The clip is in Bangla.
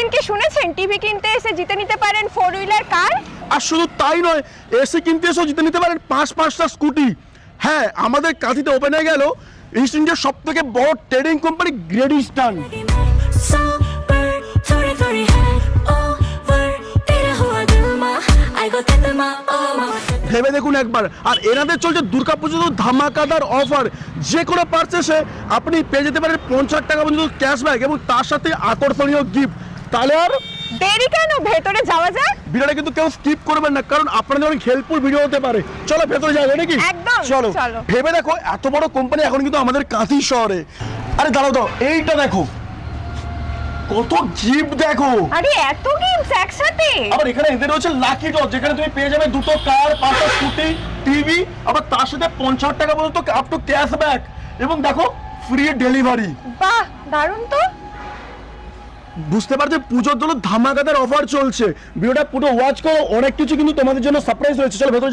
কোনোদিন কি শুনেছেন? টিভি কিনতে এসে জিতে নিতে পারেন ফোর হুইলার কার আর শুধু তাই নয়, এসে কিনতে এসেও জিতে নিতে পারেন পাঁচ পাঁচটা স্কুটি হ্যাঁ আমাদের কাঁথিতে ওপেন হয়ে গেল ইস্ট ইন্ডিয়ার সব থেকে বড় ট্রেডিং কোম্পানি গ্রেট ইস্টার্ন ভেবে দেখুন একবার। আর এনাদের চলছে দুর্গা পুজোর ধামাকাদার অফার যে কোনো পারচেসে আপনি পেয়ে যেতে পারেন পঞ্চাশ টাকা পর্যন্ত ক্যাশব্যাক এবং তার সাথে আকর্ষণীয় গিফট তাহলে আর? দেরি কেন? ভেতরে যাওয়া যাক। ভিডিওটা কিন্তু কেউ স্কিপ করবেন না কারণ আপনাদের অনেক হেল্পফুল ভিডিও হতে পারে। চলো ভেতরে যাবে নাকি একদম, চলো। ভেবে দেখো এত বড় কোম্পানি এখন কিন্তু আমাদের কাঁথি শহরে। আরে দাঁড়াও দাও এইটা দেখো। কত গিফট দেখো। আরে এত একসাথে। আবার এখানে এদের রয়েছে লাকি ড্র যেখানে তুমি পেয়ে যাবে দুটো কার পাঁচটা স্কুটি টিভি আবার তার সাথে পঞ্চাশ টাকা পর্যন্ত আপ টু ক্যাশব্যাক এবং দেখো ফ্রি ডেলিভারি বাহ দারুণ তো। বুঝতে পারছ পুজোর জন্য ধামাকাদার অফার চলছে। ভিডিওটা পুরো ওয়াচ করো, অনেক কিছু কিন্তু তোমাদের জন্য সারপ্রাইজ রয়েছে। চলো ভেতরে